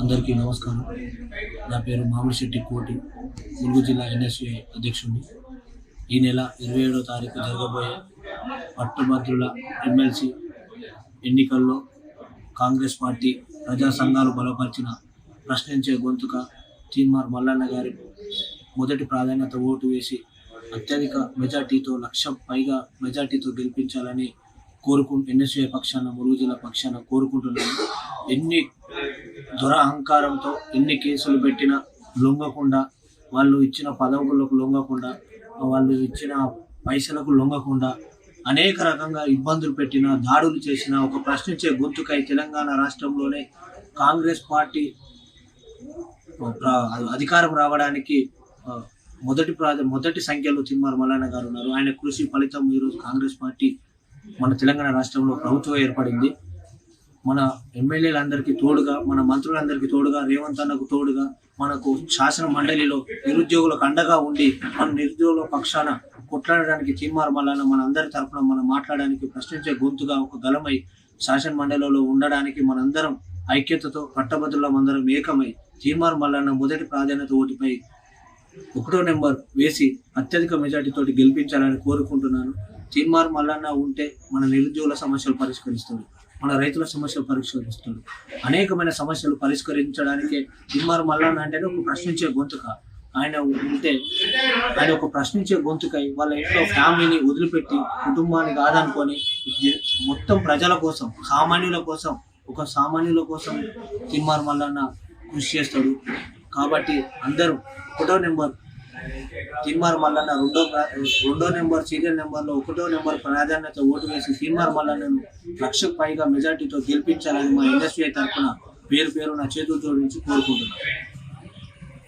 అందరికీ నమస్కారం. నా పేరు మామిడిశెట్టి కోటి. ములుగు జిల్లా ఎన్ఎస్ఏ అధ్యక్షుడిని. ఈ నెల ఇరవై ఏడో తారీఖు జరగబోయే పట్టుభద్రుల ఎమ్మెల్సీ ఎన్నికల్లో కాంగ్రెస్ పార్టీ ప్రజా సంఘాలు బలపరిచిన ప్రశ్నించే గొంతుక తీన్మార్ మల్లన్న గారి మొదటి ప్రాధాన్యత ఓటు వేసి అత్యధిక మెజార్టీతో లక్ష పైగా మెజార్టీతో గెలిపించాలని కోరుకు ఎన్ఎస్ఏ పక్షాన ములుగు జిల్లా పక్షాన కోరుకుంటున్నాను. ఎన్ని దురహంకారంతో ఎన్ని కేసులు పెట్టినా లొంగకుండా వాళ్ళు ఇచ్చిన పదవులకు లొంగకుండా వాళ్ళు ఇచ్చిన పైసలకు లొంగకుండా అనేక రకంగా ఇబ్బందులు పెట్టిన దాడులు చేసిన ఒక ప్రశ్నించే గుర్తుకై తెలంగాణ రాష్ట్రంలోనే కాంగ్రెస్ పార్టీ అధికారం రావడానికి మొదటి ప్రాధ మొదటి సంఖ్యలో తిమ్మారు మల్లన్న గారు ఉన్నారు. ఆయన కృషి ఫలితం ఈరోజు కాంగ్రెస్ పార్టీ మన తెలంగాణ రాష్ట్రంలో ప్రభుత్వం ఏర్పడింది. మన ఎమ్మెల్యేలందరికీ తోడుగా మన మంత్రులందరికీ తోడుగా రేవంత్ అన్నకు తోడుగా మనకు శాసన మండలిలో నిరుద్యోగులకు అండగా ఉండి మన నిరుద్యోగుల పక్షాన కొట్లాడడానికి తీర్మార్ మల్లన్న మన అందరి తరఫున మనం మాట్లాడడానికి ప్రశ్నించే గొంతుగా ఒక గలమై శాసన మండలిలో ఉండడానికి మనందరం ఐక్యతతో పట్టభద్రులం అందరం ఏకమై తీర్మార్ మల్లన్న మొదటి ప్రాధాన్యత ఓటిపై ఒకటో నెంబర్ వేసి అత్యధిక మెజార్టీతోటి గెలిపించాలని కోరుకుంటున్నాను. తీర్మార్ మల్లన్న ఉంటే మన నిరుద్యోగుల సమస్యలు పరిష్కరిస్తుంది. మన రైతుల సమస్యలు పరిష్కరిస్తాడు అనేకమైన సమస్యలు పరిష్కరించడానికి ఇమ్మారు మల్లన్న అంటేనే ఒక ప్రశ్నించే గొంతుక. ఆయన ఉంటే ఆయన ఒక ప్రశ్నించే గొంతుకై వాళ్ళ ఇంట్లో ఫ్యామిలీని వదిలిపెట్టి కుటుంబాన్ని కాదనుకొని మొత్తం ప్రజల కోసం సామాన్యుల కోసం ఒక సామాన్యుల కోసం తిమ్మార్ మల్లన్న కృషి చేస్తాడు. కాబట్టి అందరూ ఒకటో నెంబర్ తిమ్మార్ మల్లన్న రెండో రెండో నెంబర్ సీరియల్ నెంబర్లో ఒకటో నెంబర్ ప్రాధాన్యత ఓటు వేసి తిమ్మార్ మల్లన్నను లక్షకు పైగా మెజార్టీతో గెలిపించాలని మా ఇండస్ట్రీ తరఫున పేరు పేరు నా చేతులు జోడించి కోరుకుంటున్నాను